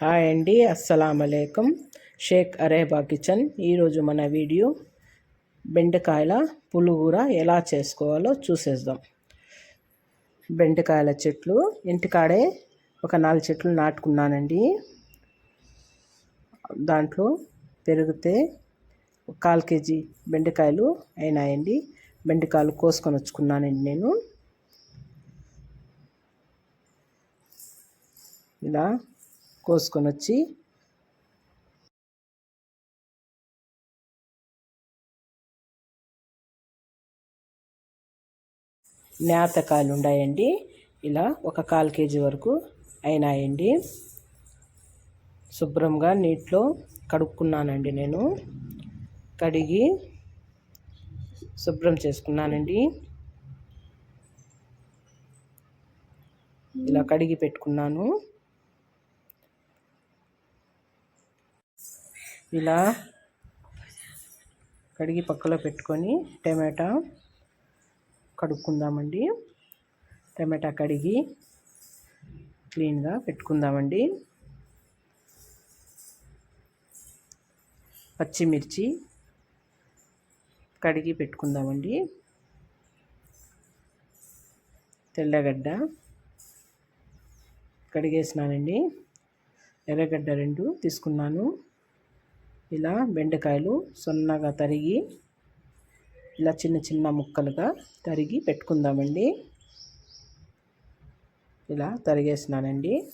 Hi అండి అస్సలం అలైకుం. షేక్ అరేబా కిచెన్. ఈరోజు మన వీడియో బెండకాయల పులుగుర ఎలా చేసుకోవాలో చూసేద్దాం. బెండకాయల చెట్లు ఇంటికాడే ఒక నాలుగు చెట్లు నాటుకున్నానండి. దాంట్లో పెరిగితే కాల్ కేజీ బెండకాయలు అయినాయండి. బెండకాయలు కోసుకొని వచ్చుకున్నానండి నేను. ఇలా కోసుకొని వచ్చి నేతకాయలు ఉన్నాయండి ఇలా ఒక కాల్ కేజీ వరకు అయినాయండి. శుభ్రంగా నీటిలో కడుక్కున్నానండి నేను. కడిగి శుభ్రం చేసుకున్నానండి. ఇలా కడిగి పెట్టుకున్నాను. ఇలా కడిగి పక్కలో పెట్టుకొని టమాటా కడుక్కుందామండి. టమాటా కడిగి క్లీన్గా పెట్టుకుందామండి. పచ్చిమిర్చి కడిగి పెట్టుకుందామండి. తెల్లగడ్డ కడిగేసినానండి. ఎర్రగడ్డ రెండు తీసుకున్నాను. ఇలా బెండకాయలు సన్నగా తరిగి ఇలా చిన్న చిన్న ముక్కలుగా తరిగి పెట్టుకుందామండి. ఇలా తరిగేసినానండి.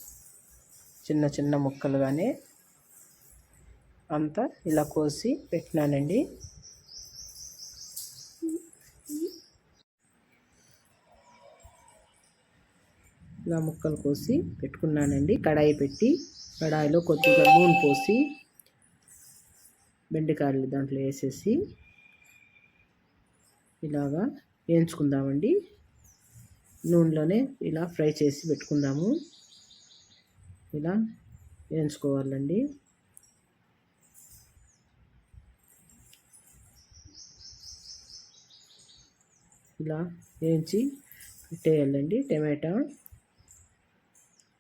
చిన్న చిన్న ముక్కలుగానే అంతా ఇలా కోసి పెట్టినానండి. ఇలా ముక్కలు కోసి పెట్టుకున్నానండి. కడాయి పెట్టి కడాయిలో కొద్దిగా నూనె పోసి బెండకాయలు దాంట్లో వేసేసి ఇలాగా వేయించుకుందామండి. నూనెలోనే ఇలా ఫ్రై చేసి పెట్టుకుందాము. ఇలా వేయించుకోవాలండి. ఇలా వేయించి పెట్టేయాలండి టమాటా.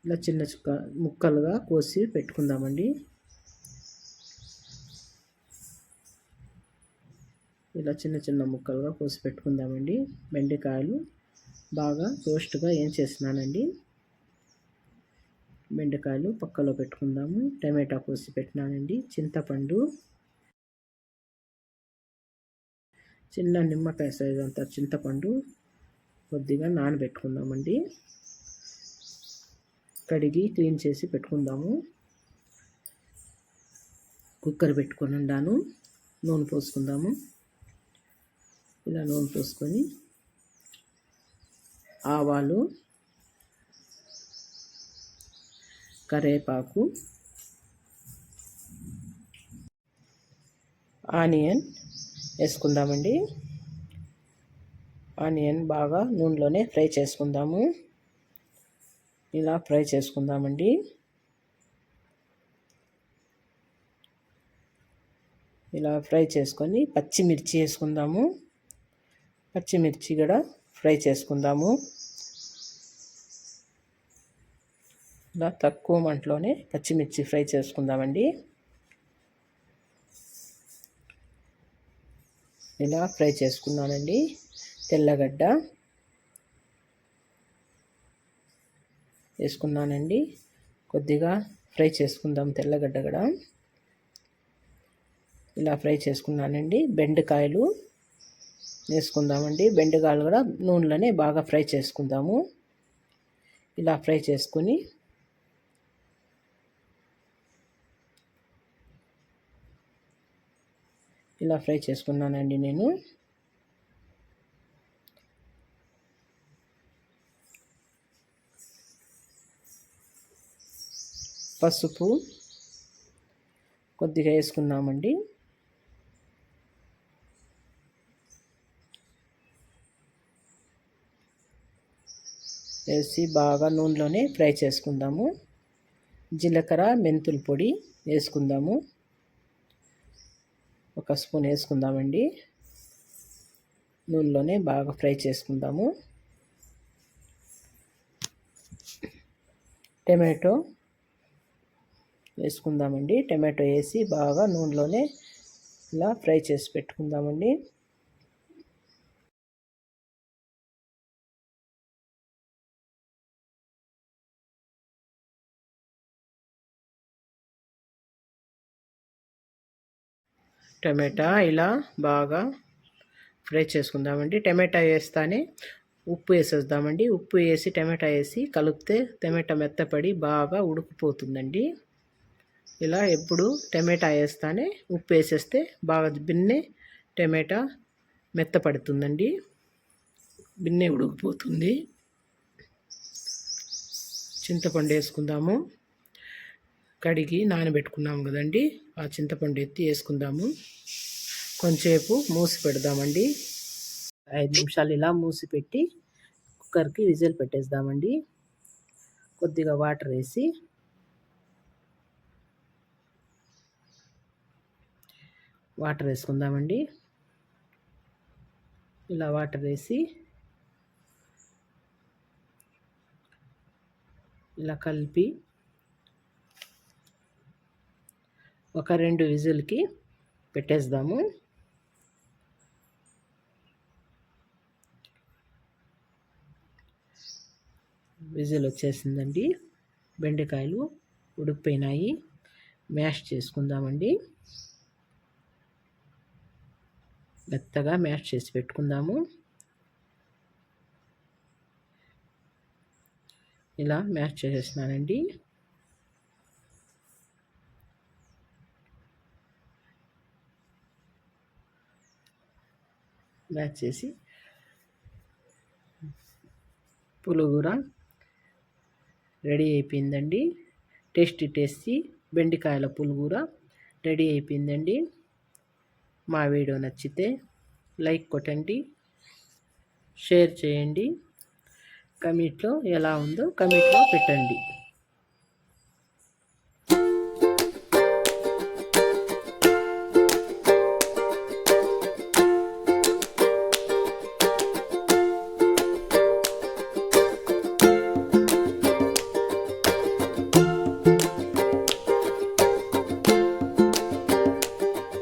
ఇలా చిన్న చుక్క ముక్కలుగా కోసి పెట్టుకుందామండి. ఇలా చిన్న చిన్న ముక్కలుగా కోసి పెట్టుకుందామండి. బెండకాయలు బాగా రోస్ట్గా ఏం చేస్తున్నానండి. బెండకాయలు పక్కలో పెట్టుకుందాము. టమాటా కోసి పెట్టినానండి. చింతపండు చిన్న నిమ్మకాయ సైజ్ అంత చింతపండు కొద్దిగా నానబెట్టుకుందామండి. కడిగి క్లీన్ చేసి పెట్టుకుందాము. కుక్కర్ పెట్టుకొని ఉండాను. నూనె పోసుకుందాము. ఇలా నూనె పోసుకొని ఆవాలు కరేపాకు ఆనియన్ వేసుకుందామండి. ఆనియన్ బాగా నూనెలోనే ఫ్రై చేసుకుందాము. ఇలా ఫ్రై చేసుకుందామండి. ఇలా ఫ్రై చేసుకొని పచ్చిమిర్చి వేసుకుందాము. పచ్చిమిర్చి కూడా ఫ్రై చేసుకుందాము. ఇలా తక్కువ మంటలోనే పచ్చిమిర్చి ఫ్రై చేసుకుందామండి. ఇలా ఫ్రై చేసుకున్నానండి. తెల్లగడ్డ వేసుకున్నానండి. కొద్దిగా ఫ్రై చేసుకుందాం తెల్లగడ్డ కూడా. ఇలా ఫ్రై చేసుకున్నానండి. బెండకాయలు వేసుకుందామండి. బెండకాయలు కూడా నూనెలోనే బాగా ఫ్రై చేసుకుందాము. ఇలా ఫ్రై చేసుకొని ఇలా ఫ్రై చేసుకున్నానండి నేను. పసుపు కొద్దిగా వేసుకున్నామండి వేసి బాగా నూనెలోనే ఫ్రై చేసుకుందాము. జీలకర్ర మెంతుల పొడి వేసుకుందాము. ఒక స్పూన్ వేసుకుందామండి. నూనెలోనే బాగా ఫ్రై చేసుకుందాము. టమాటో వేసుకుందామండి. టమాటో వేసి బాగా నూనెలోనే ఇలా ఫ్రై చేసి పెట్టుకుందామండి. టమాటా ఇలా బాగా ఫ్రై చేసుకుందామండి. టమాటా వేస్తానే ఉప్పు వేసేద్దామండి. ఉప్పు వేసి టమాటా వేసి కలిపితే టమాటా మెత్తపడి బాగా ఉడికిపోతుందండి. ఇలా ఎప్పుడు టమాటా వేస్తానే ఉప్పు వేసేస్తే బాగా బిన్నె టమాటా మెత్తపడుతుందండి. బిన్నె ఉడికిపోతుంది. చింతపండు వేసుకుందాము. కడిగి నానబెట్టుకున్నాము కదండి. ఆ చింతపండు ఎత్తి వేసుకుందాము. కొంచెంసేపు మూసి పెడదామండి. ఐదు నిమిషాలు ఇలా మూసి పెట్టి కుక్కర్కి విజిల్ పెట్టేద్దామండి. కొద్దిగా వాటర్ వేసి. వాటర్ వేసుకుందామండి. ఇలా వాటర్ వేసి. ఇలా కలిపి ఒక రెండు విజిల్కి పెట్టేద్దాము. విజిల్ వచ్చేసిందండి. బెండకాయలు ఉడికిపోయినాయి. మ్యాష్ చేసుకుందామండి. మెత్తగా మ్యాష్ చేసి పెట్టుకుందాము. ఇలా మ్యాష్ చేసేసినానండి. మ్యాచ్ చేసి పులుగుర రెడీ అయిపోయిందండి. టేస్ట్ టేస్టీ బెండకాయల పులుగుర రెడీ అయిపోయిందండి. మా వీడియో నచ్చితే లైక్ కొట్టండి షేర్ చేయండి. కమెంట్లో ఎలా ఉందో కమెంట్లో పెట్టండి.